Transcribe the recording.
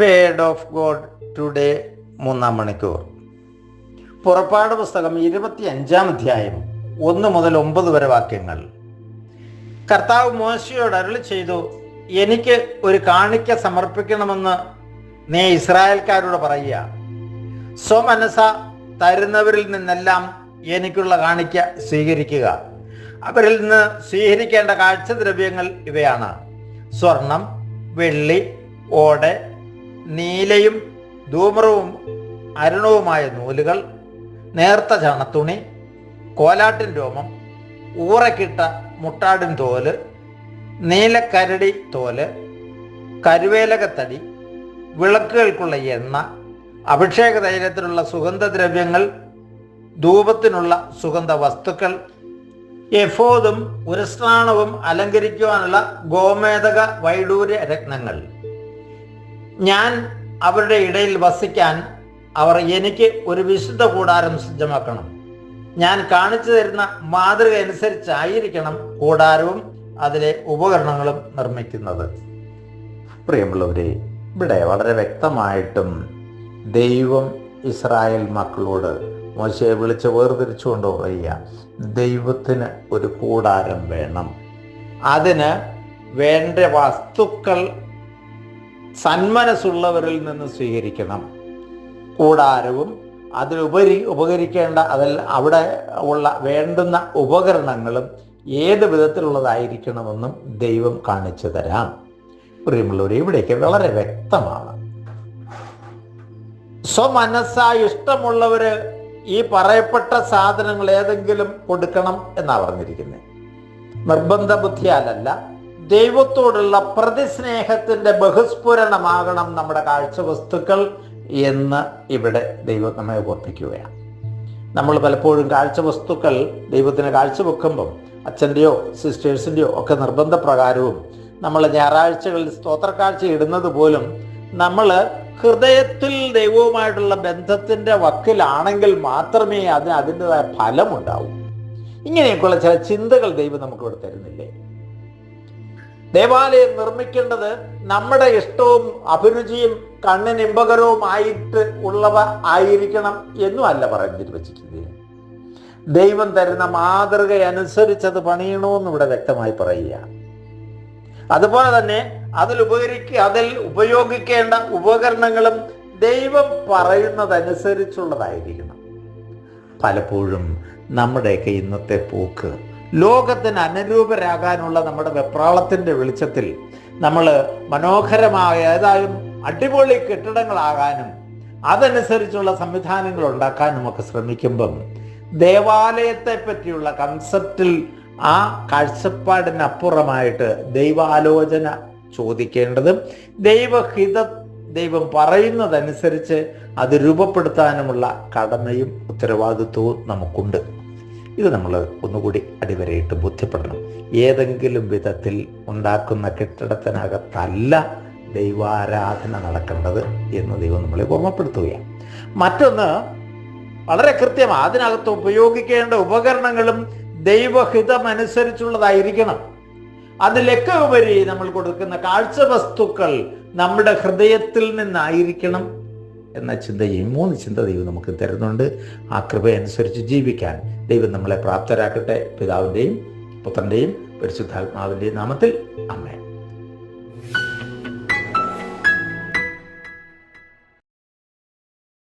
Word of God today മൂന്നാം മണിക്കൂർ. പുറപ്പാട് പുസ്തകം ഇരുപത്തി അഞ്ചാം അധ്യായം ഒന്ന് മുതൽ ഒമ്പത് വരെ വാക്യങ്ങൾ. കർത്താവ് മോശയോട് അരുൾ ചെയ്തു എനിക്ക് ഒരു കാണിക്ക സമർപ്പിക്കണമെന്ന് നീ ഇസ്രായേൽക്കാരോട് പറയുക. സ്വമനസ തരുന്നവരിൽ നിന്നെല്ലാം എനിക്കുള്ള കാണിക്ക സ്വീകരിക്കുക. അവരിൽ നിന്ന് സ്വീകരിക്കേണ്ട കാഴ്ചദ്രവ്യങ്ങൾ ഇവയാണ്. സ്വർണം വെള്ളി ഓട് നീലയും ധൂമ്രവും അരുണവുമായ നൂലുകൾ നേർത്ത ചണത്തുണി കോലാട്ടിൻ രോമം ഊറക്കിട്ട മുട്ടാടിൻ തോൽ നീലക്കരടി തോൽ കരുവേലകത്തടി വിളക്കുകൾക്കുള്ള എണ്ണ അഭിഷേക തൈലത്തിനുള്ള സുഗന്ധദ്രവ്യങ്ങൾ ധൂപത്തിനുള്ള സുഗന്ധ വസ്തുക്കൾ എഫോദും ഉരസ്നാണവും അലങ്കരിക്കുവാനുള്ള ഗോമേതക വൈഡൂര്യ രത്നങ്ങൾ. ഞാൻ അവരുടെ ഇടയിൽ വസിക്കാൻ അവർ എനിക്ക് ഒരു വിശുദ്ധ കൂടാരം സജ്ജമാക്കണം. ഞാൻ കാണിച്ചു തരുന്ന മാതൃക അനുസരിച്ചായിരിക്കണം കൂടാരവും അതിലെ ഉപകരണങ്ങളും നിർമ്മിക്കുന്നത്. പ്രിയമുള്ളവരെ ഇവിടെ വളരെ വ്യക്തമായിട്ടും ദൈവം ഇസ്രായേൽ മക്കളോട് മോശയെ വിളിച്ച് വേർതിരിച്ചുകൊണ്ട് പറയുക ദൈവത്തിന് ഒരു കൂടാരം വേണം. അതിന് വേണ്ട വസ്തുക്കൾ സന്മനസ്സുള്ളവരിൽ നിന്ന് സ്വീകരിക്കണം. കൂടാരവും അതിലുപരി ഉപകരിക്കേണ്ട അതിൽ അവിടെ ഉള്ള വേണ്ടുന്ന ഉപകരണങ്ങളും ഏത് വിധത്തിലുള്ളതായിരിക്കണമെന്നും ദൈവം കാണിച്ചു തരാം. പ്രിയമുള്ളവർ ഇവിടേക്ക് വളരെ വ്യക്തമാണ്. സ്വമനസ്സാ ഇഷ്ടമുള്ളവര് ഈ പറയപ്പെട്ട സാധനങ്ങൾ ഏതെങ്കിലും കൊടുക്കണം എന്നാ പറഞ്ഞിരിക്കുന്നത് നിർബന്ധ ബുദ്ധിയാലല്ല ദൈവത്തോടുള്ള പ്രതിസ്നേഹത്തിന്റെ ബഹുസ്ഫുരണമാകണം നമ്മുടെ കാഴ്ച വസ്തുക്കൾ എന്ന് ഇവിടെ ദൈവം നമ്മെ ഓർപ്പിക്കുകയാണ്. നമ്മൾ പലപ്പോഴും കാഴ്ച വസ്തുക്കൾ ദൈവത്തിന് കാഴ്ചവെക്കുമ്പം അച്ഛന്റെയോ സിസ്റ്റേഴ്സിന്റെയോ ഒക്കെ നിർബന്ധപ്രകാരവും നമ്മൾ ഞായറാഴ്ചകളിൽ സ്തോത്രക്കാഴ്ച ഇടുന്നത് പോലും നമ്മൾ ഹൃദയത്തിൽ ദൈവവുമായിട്ടുള്ള ബന്ധത്തിന്റെ വക്കിലാണെങ്കിൽ മാത്രമേ അതിന് അതിന്റെതായ ഫലമുണ്ടാവൂ. ഇങ്ങനെയൊക്കെയുള്ള ചില ചിന്തകൾ ദൈവം നമുക്ക് ഇവിടെ തരുന്നില്ലേ? ദേവാലയം നിർമ്മിക്കേണ്ടത് നമ്മുടെ ഇഷ്ടവും അഭിരുചിയും കണ്ണിനിമ്പകരവുമായിട്ട് ഉള്ളവ ആയിരിക്കണം എന്നും അല്ല പറഞ്ഞിട്ട് വെച്ചിരിക്കുന്നത്. ദൈവം തരുന്ന മാതൃക അനുസരിച്ചത് പണിയണമെന്ന് ഇവിടെ വ്യക്തമായി പറയുക അതുപോലെ തന്നെ അതിൽ ഉപകരിക്ക അതിൽ ഉപയോഗിക്കേണ്ട ഉപകരണങ്ങളും ദൈവം പറയുന്നതനുസരിച്ചുള്ളതായിരിക്കണം. പലപ്പോഴും നമ്മുടെയൊക്കെ ഇന്നത്തെ പോക്ക് ലോകത്തിന് അനുരൂപരാകാനുള്ള നമ്മുടെ വെപ്രാളത്തിന്റെ വെളിച്ചത്തിൽ നമ്മൾ മനോഹരമായ ഏതായാലും അടിപൊളി കെട്ടിടങ്ങളാകാനും അതനുസരിച്ചുള്ള സംവിധാനങ്ങൾ ഉണ്ടാക്കാനും ഒക്കെ ശ്രമിക്കുമ്പം ദേവാലയത്തെ പറ്റിയുള്ള കൺസെപ്റ്റിൽ ആ കാഴ്ചപ്പാടിനപ്പുറമായിട്ട് ദൈവാലോചന ചോദിക്കേണ്ടതും ദൈവഹിത ദൈവം പറയുന്നതനുസരിച്ച് അത് രൂപപ്പെടുത്താനുമുള്ള കടമയും ഉത്തരവാദിത്വവും നമുക്കുണ്ട്. ഇത് നമ്മൾ ഒന്നുകൂടി അടിവരയിട്ട് ബോധ്യപ്പെടണം. ഏതെങ്കിലും വിധത്തിൽ ഉണ്ടാക്കുന്ന കെട്ടിടത്തിനകത്തല്ല ദൈവാരാധന നടക്കേണ്ടത് എന്ന് ദൈവം നമ്മളെ ഓർമ്മപ്പെടുത്തുകയാണ്. മറ്റൊന്ന് വളരെ കൃത്യമാണ് അതിനകത്ത് ഉപയോഗിക്കേണ്ട ഉപകരണങ്ങളും ദൈവഹിതമനുസരിച്ചുള്ളതായിരിക്കണം അതിലൊക്കെ ഉപരി നമ്മൾ കൊടുക്കുന്ന കാഴ്ച വസ്തുക്കൾ നമ്മുടെ ഹൃദയത്തിൽ നിന്നായിരിക്കണം. എന്ന ചിന്തയും മൂന്ന് ചിന്ത ദൈവം നമുക്ക് തരുന്നുണ്ട്. ആ കൃപയനുസരിച്ച് ജീവിക്കാൻ ദൈവം നമ്മളെ പ്രാപ്തരാക്കട്ടെ. പിതാവിന്റെയും പുത്രന്റെയും പരിശുദ്ധാത്മാവിന്റെയും നാമത്തിൽ